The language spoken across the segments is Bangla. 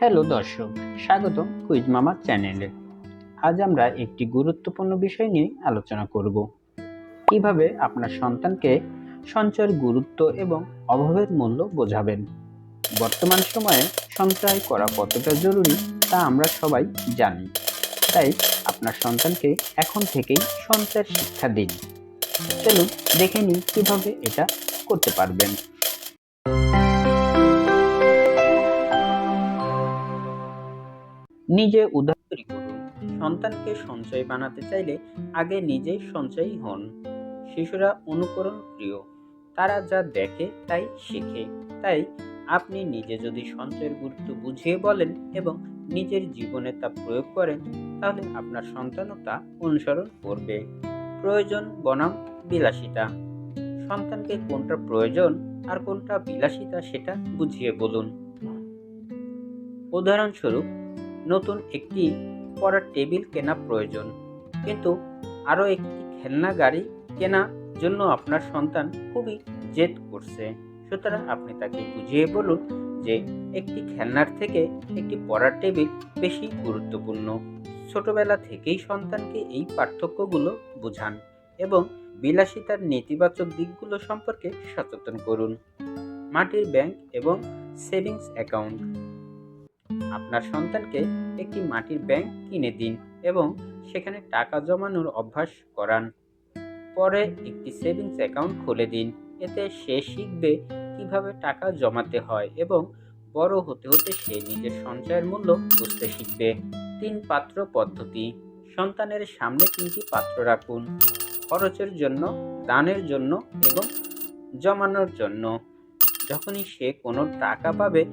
হ্যালো দর্শক স্বাগত কুইজ মামা চ্যানেলে। আজ আমরা একটি গুরুত্বপূর্ণ বিষয় নিয়ে আলোচনা করব। কীভাবে আপনার সন্তানকে সঞ্চয়ের গুরুত্ব এবং অভাবের মূল্য বোঝাবেন? বর্তমান সময়ে সঞ্চয় করা কতটা জরুরি তা আমরা সবাই জানি। তাই আপনার সন্তানকে এখন থেকেই সঞ্চয়ের শিক্ষা দিন। চলুন দেখে নিই কীভাবে এটা করতে পারবেন। নিজে তৈরি করুন। সন্তানকে সঞ্চয় বানাতে চাইলে আগে নিজেই সঞ্চয়ী হন। শিশুরা অনুকরণ প্রিয়। তারা যা দেখে তাই শেখে। তাই আপনি নিজে যদি সঞ্চয়ের গুরুত্ব বুঝিয়ে বলেন এবং নিজের জীবনে তা প্রয়োগ করেন, তাহলে আপনার সন্তানও তা অনুসরণ করবে। প্রয়োজন বনাম বিলাসিতা। সন্তানকে কোনটা প্রয়োজন আর কোনটা বিলাসিতা সেটা বুঝিয়ে বলুন। উদাহরণস্বরূপ নতুন একটি পড়ার টেবিল কেনা প্রয়োজন। কিন্তু আরও একটি খেলনা গাড়ি কেনা জন্য আপনার সন্তান খুবই জেদ করছে। সুতরাং আপনি তাকে বুঝিয়ে বলুন যে একটি খেলনার থেকে একটি পড়ার টেবিল বেশি গুরুত্বপূর্ণ। ছোটবেলা থেকেই সন্তানকে এই পার্থক্যগুলো বোঝান এবং বিলাসিতার নেতিবাচক দিকগুলো সম্পর্কে সচেতন করুন। মাটির ব্যাংক এবং সেভিংস অ্যাকাউন্ট আপনার সন্তানকে একটি মাটির ব্যাংক কিনে দিন এবং সেখানে টাকা জমানোর অভ্যাস করান। পরে একটি সেভিংস অ্যাকাউন্ট খুলে দিন। এতে সে শিখবে কীভাবে টাকা জমাতে হয় এবং বড় হতে হতে সে নিজের সঞ্চয়ের মূল্য বুঝতে শিখবে। তিন পাত্র পদ্ধতি। সন্তানের সামনে তিনটি পাত্র রাখুন। খরচের জন্য, দানের জন্য এবং জমানোর জন্য। যখনই সে কোনো টাকা পাবে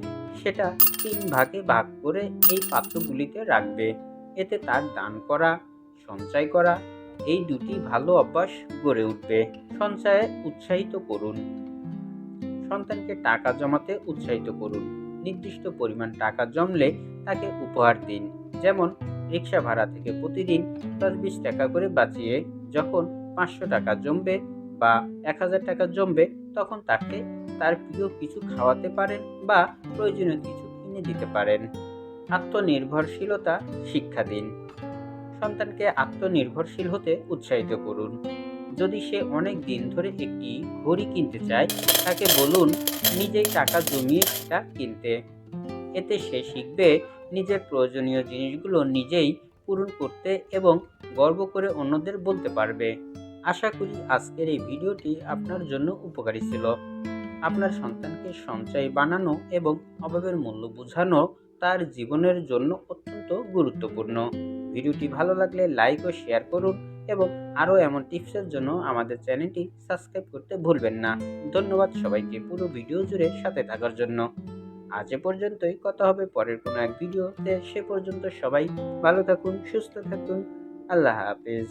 সেটা তিন ভাগে ভাগ করে এই পাত্রগুলিতে রাখবে। এতে তার দান করা, সঞ্চয় করা, এই দুটি ভালো অভ্যাস গড়ে উঠবে। সঞ্চয়ে উৎসাহিত করুন। সন্তানকে টাকা জমাতে উৎসাহিত করুন। নির্দিষ্ট পরিমাণ টাকা জমলে তাকে উপহার দিন। যেমন রিক্সা ভাড়া থেকে প্রতিদিন দশ বিশ টাকা করে বাঁচিয়ে যখন পাঁচশো টাকা জমবে বা এক হাজার টাকা জমবে তখন তাকে তার প্রিয় কিছু খাওয়াতে পারেন। বা প্রয়োজনীয় কিছু কিনে দিতে পারেন। আত্মনির্ভরশীলতা শিক্ষা দিন। সন্তানকে আত্মনির্ভরশীল হতে উৎসাহিত করুন। যদি সে অনেক দিন ধরে একটি ঘড়ি কিনতে চায়, তাকে বলুন, নিজেই টাকা জমিয়ে সেটা কিনতে। এতে সে শিখবে নিজের প্রয়োজনীয় জিনিসগুলো নিজেই পূরণ করতে এবং গর্ব করে অন্যদের বলতে পারবে। আশা করি আজকের এই ভিডিওটি আপনার জন্য উপকারী ছিল। আপনার সন্তানকে সঞ্চয় বানানো এবং অভাবের মূল্য বোঝানো তার জীবনের জন্য অত্যন্ত গুরুত্বপূর্ণ। ভিডিওটি ভালো লাগলে লাইক ও শেয়ার করুন এবং আরও এমন টিপসের জন্য আমাদের চ্যানেলটি সাবস্ক্রাইব করতে ভুলবেন না। ধন্যবাদ সবাইকে পুরো ভিডিও জুড়ে সাথে থাকার জন্য। আজ এ পর্যন্তই, কথা হবে পরের কোনো এক ভিডিওতে। সে পর্যন্ত সবাই ভালো থাকুন, সুস্থ থাকুন। আল্লাহ হাফেজ।